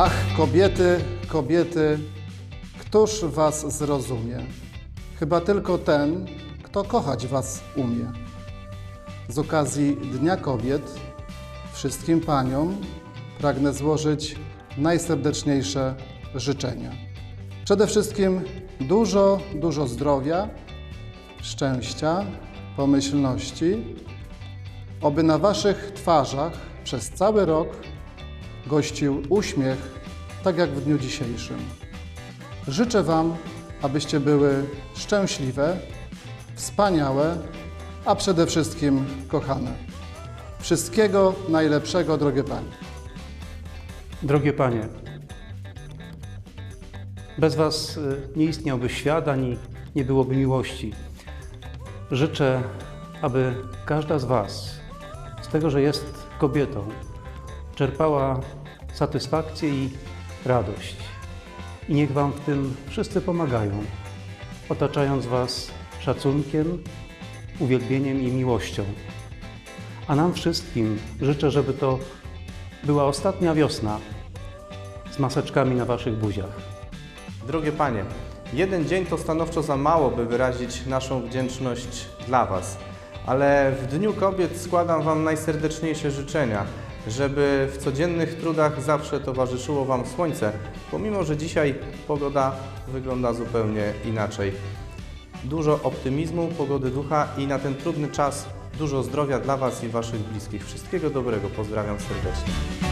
Ach, kobiety, kobiety, któż was zrozumie? Chyba tylko ten, kto kochać was umie. Z okazji Dnia Kobiet wszystkim paniom pragnę złożyć najserdeczniejsze życzenia. Przede wszystkim dużo, dużo zdrowia, szczęścia, pomyślności, oby na waszych twarzach przez cały rok gościł uśmiech, tak jak w dniu dzisiejszym. Życzę Wam, abyście były szczęśliwe, wspaniałe, a przede wszystkim kochane. Wszystkiego najlepszego, drogie Panie. Drogie Panie, bez Was y, nie istniałby świat ani nie byłoby miłości. Życzę, aby każda z Was, z tego, że jest kobietą, czerpała satysfakcję i radość. I niech Wam w tym wszyscy pomagają, otaczając Was szacunkiem, uwielbieniem i miłością. A nam wszystkim życzę, żeby to była ostatnia wiosna z maseczkami na Waszych buziach. Drogie Panie, jeden dzień to stanowczo za mało, by wyrazić naszą wdzięczność dla Was. Ale w Dniu Kobiet składam Wam najserdeczniejsze życzenia, żeby w codziennych trudach zawsze towarzyszyło Wam słońce, pomimo że dzisiaj pogoda wygląda zupełnie inaczej. Dużo optymizmu, pogody ducha i na ten trudny czas dużo zdrowia dla Was i Waszych bliskich. Wszystkiego dobrego, pozdrawiam serdecznie.